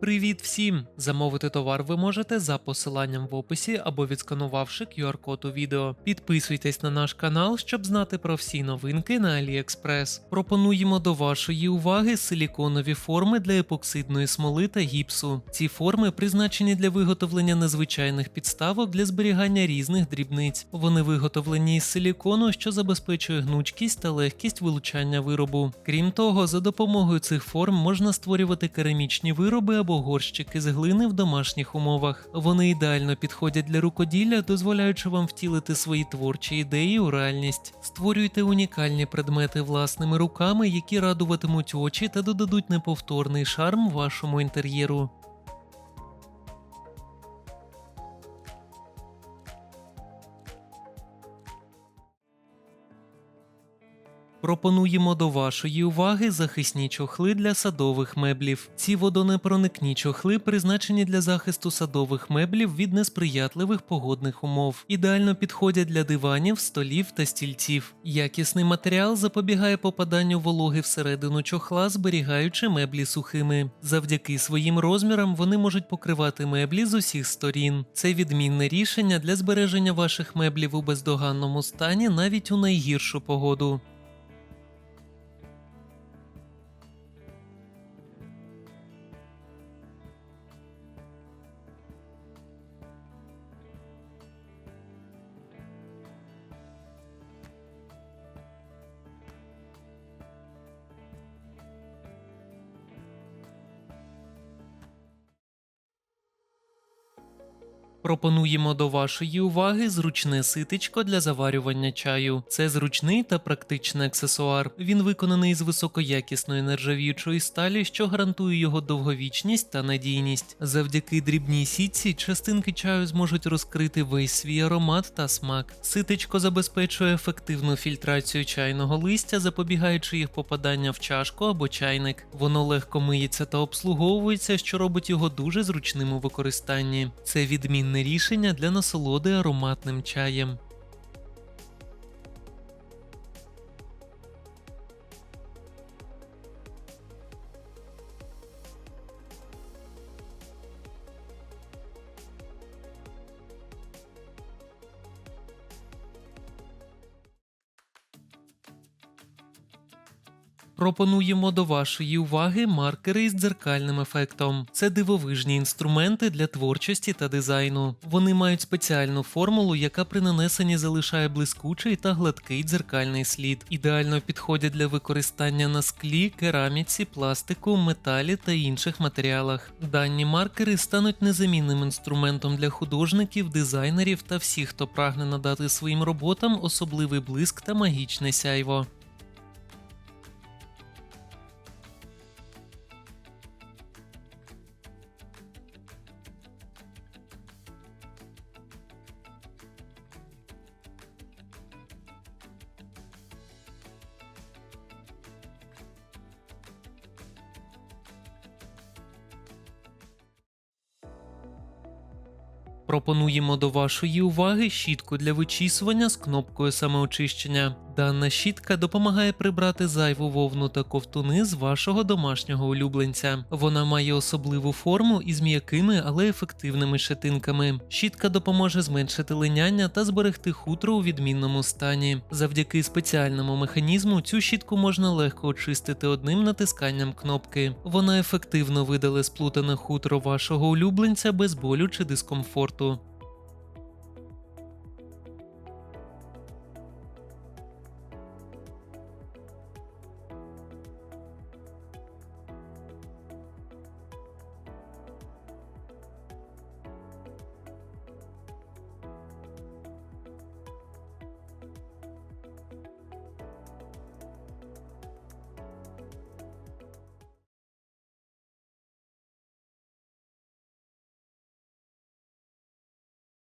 Привіт всім! Замовити товар ви можете за посиланням в описі або відсканувавши QR-код у відео. Підписуйтесь на наш канал, щоб знати про всі новинки на AliExpress. Пропонуємо до вашої уваги силіконові форми для епоксидної смоли та гіпсу. Ці форми призначені для виготовлення незвичайних підставок для зберігання різних дрібниць. Вони виготовлені із силікону, що забезпечує гнучкість та легкість вилучання виробу. Крім того, за допомогою цих форм можна створювати керамічні вироби або горщики з глини в домашніх умовах. Вони ідеально підходять для рукоділля, дозволяючи вам втілити свої творчі ідеї у реальність. Створюйте унікальні предмети власними руками, які радуватимуть очі та додадуть неповторний шарм вашому інтер'єру. Пропонуємо до вашої уваги захисні чохли для садових меблів. Ці водонепроникні чохли призначені для захисту садових меблів від несприятливих погодних умов. Ідеально підходять для диванів, столів та стільців. Якісний матеріал запобігає попаданню вологи всередину чохла, зберігаючи меблі сухими. Завдяки своїм розмірам вони можуть покривати меблі з усіх сторін. Це відмінне рішення для збереження ваших меблів у бездоганному стані навіть у найгіршу погоду. Пропонуємо до вашої уваги зручне ситечко для заварювання чаю. Це зручний та практичний аксесуар. Він виконаний з високоякісної нержавіючої сталі, що гарантує його довговічність та надійність. Завдяки дрібній сітці частинки чаю зможуть розкрити весь свій аромат та смак. Ситечко забезпечує ефективну фільтрацію чайного листя, запобігаючи їх попадання в чашку або чайник. Воно легко миється та обслуговується, що робить його дуже зручним у використанні. Це рішення для насолоди ароматним чаєм. Пропонуємо до вашої уваги маркери із дзеркальним ефектом. Це дивовижні інструменти для творчості та дизайну. Вони мають спеціальну формулу, яка при нанесенні залишає блискучий та гладкий дзеркальний слід. Ідеально підходять для використання на склі, кераміці, пластику, металі та інших матеріалах. Дані маркери стануть незамінним інструментом для художників, дизайнерів та всіх, хто прагне надати своїм роботам особливий блиск та магічне сяйво. Пропонуємо до вашої уваги щітку для вичісування з кнопкою самоочищення. Дана щітка допомагає прибрати зайву вовну та ковтуни з вашого домашнього улюбленця. Вона має особливу форму із м'якими, але ефективними щетинками. Щітка допоможе зменшити линяння та зберегти хутро у відмінному стані. Завдяки спеціальному механізму цю щітку можна легко очистити одним натисканням кнопки. Вона ефективно видале сплутане хутро вашого улюбленця без болю чи дискомфорту.